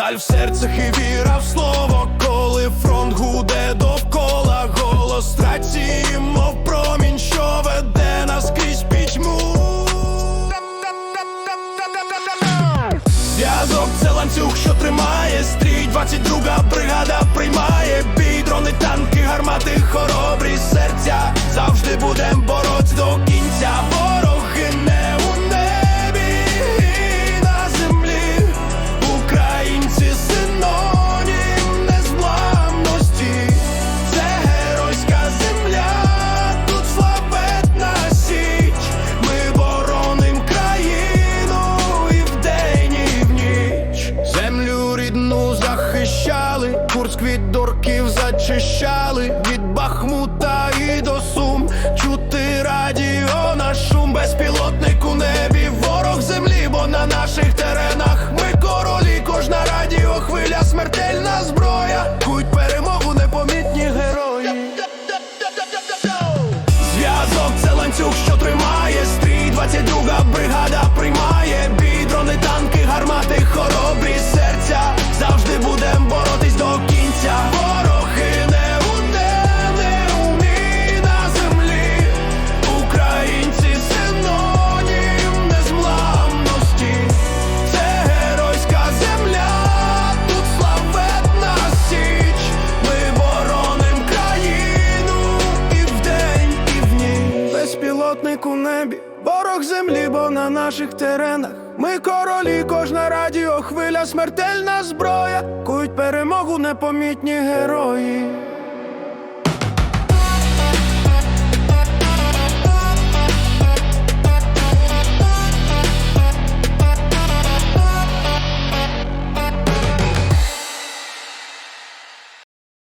сталь в серцях і віра в слово, коли фронт гуде довкола, голос рації, мов промінь, що веде нас крізь пітьму. Зв'язок це ланцюг, що тримає стрій 22 бригада приймає бій, дрони, танки, від дорків зачищали, від Бахмута і до Сум. Чути радіо Безпілотник у небі, ворог землі, бо на наших теренах. Ми королі, кожна радіо, хвиля, смертельна зброя. Кують перемогу непомітні герої.